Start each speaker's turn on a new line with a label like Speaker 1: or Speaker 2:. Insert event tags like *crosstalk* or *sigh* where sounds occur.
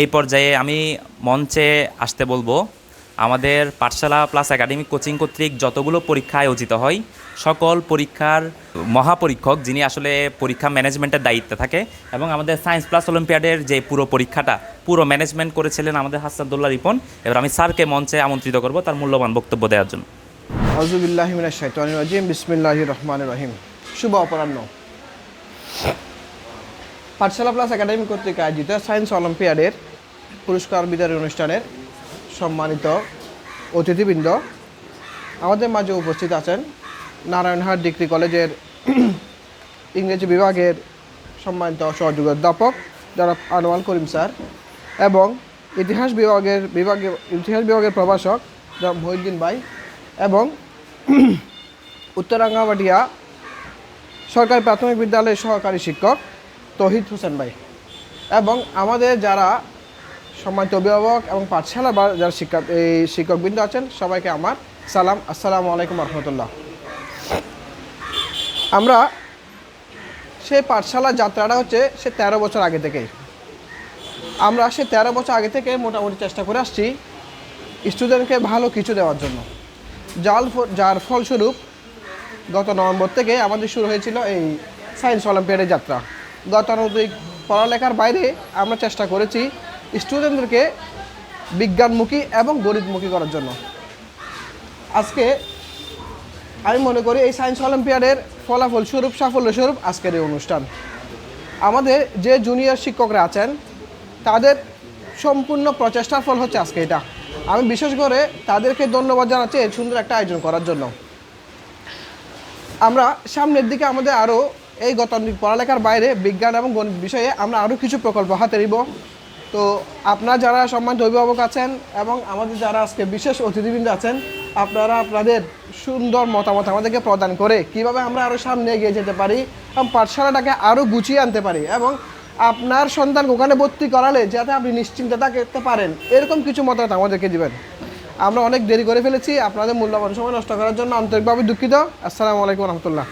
Speaker 1: এই পর্যায়ে আমি মঞ্চে আসতে বলব। আমাদের পাঠশালা প্লাস একাডেমিক কোচিং কর্তৃক যতগুলো পরীক্ষা আয়োজিত হয়, সকল পরীক্ষার মহাপরীক্ষক যিনি আসলে পরীক্ষা ম্যানেজমেন্টের দায়িত্বে থাকে এবং আমাদের সায়েন্স প্লাস অলিম্পিয়াডের যে পুরো পরীক্ষাটা, পুরো ম্যানেজমেন্ট করেছিলেন আমাদের হাসাদুল্লাহ রিপন। এবার আমি স্যারকে মঞ্চে আমন্ত্রিত করব তার মূল্যবান বক্তব্য দেওয়ার জন্য।
Speaker 2: রাজিম, বিসমিল্লাহির রহিম। শুভ অপরাহ্ন। পাঠশালা প্লাস একাডেমি কর্তৃক আয়োজিত সায়েন্স অলিম্পিয়াডের পুরস্কার বিতরণ অনুষ্ঠানের সম্মানিত অতিথিবৃন্দ। আমাদের মাঝে উপস্থিত আছেন নারায়ণহাট ডিগ্রি কলেজের *clears throat* ইংরেজি বিভাগের সম্মানিত সহযোগী অধ্যাপক যারা আনোয়াল করিম স্যার এবং ইতিহাস বিভাগের বিভাগের ইতিহাস বিভাগের প্রভাষক যারা মহিউদ্দিন ভাই এবং *clears throat* উত্তরাঙ্গামাটিয়া সরকারি প্রাথমিক বিদ্যালয়ের সহকারী শিক্ষক তহিদ হোসেন ভাই এবং আমাদের যারা সম্মানিত অভিভাবক এবং পাঠশালা বা যারা শিক্ষা এই শিক্ষকবৃন্দ আছেন, সবাইকে আমার সালাম। আসসালামু আলাইকুম রহমতুল্লাহ। আমরা সেই পাঠশালা যাত্রাটা হচ্ছে সে তেরো বছর আগে থেকেই। আমরা সে তেরো বছর আগে থেকে মোটামুটি চেষ্টা করে আসছি স্টুডেন্টকে ভালো কিছু দেওয়ার জন্য। যার যার ফলস্বরূপ গত নভেম্বর থেকে আমাদের শুরু হয়েছিল এই সায়েন্স অলিম্পিয়াডের যাত্রা। গতানুগতিক পড়ালেখার বাইরে আমরা চেষ্টা করেছি স্টুডেন্টদেরকে বিজ্ঞানমুখী এবং গণিতমুখী করার জন্য। আজকে আমি মনে করি এই সায়েন্স অলিম্পিয়াডের ফলাফল স্বরূপ, সাফল্য স্বরূপ আজকের এই অনুষ্ঠান। আমাদের যে জুনিয়র শিক্ষকরা আছেন, তাদের সম্পূর্ণ প্রচেষ্টার ফল হচ্ছে আজকে এটা। আমি বিশেষ করে তাদেরকে ধন্যবাদ জানাচ্ছি এই সুন্দর একটা আয়োজন করার জন্য। আমরা সামনের দিকে আমাদের আরও এই গতানুগতিক পড়ালেখার বাইরে বিজ্ঞান এবং গণিত বিষয়ে আমরা আরও কিছু প্রকল্প হাতে নিব। তো আপনারা যারা সম্মানিত অভিভাবক আছেন এবং আমাদের যারা আজকে বিশেষ অতিথিবৃন্দ আছেন, আপনারা আপনাদের সুন্দর মতামত আমাদেরকে প্রদান করে কীভাবে আমরা আরও সামনে এগিয়ে যেতে পারি এবং পাঠশালাটাকে আরও গুছিয়ে আনতে পারি এবং আপনার সন্তান ওখানে ভর্তি করালে যাতে আপনি নিশ্চিন্তে থাকতে পারেন, এরকম কিছু মতামত আমাদেরকে দিবেন। আমরা অনেক দেরি করে ফেলেছি, আপনাদের মূল্যবান সময় নষ্ট করার জন্য আন্তরিকভাবে দুঃখিত। আসসালামু আলাইকুম রহমতুল্লাহ।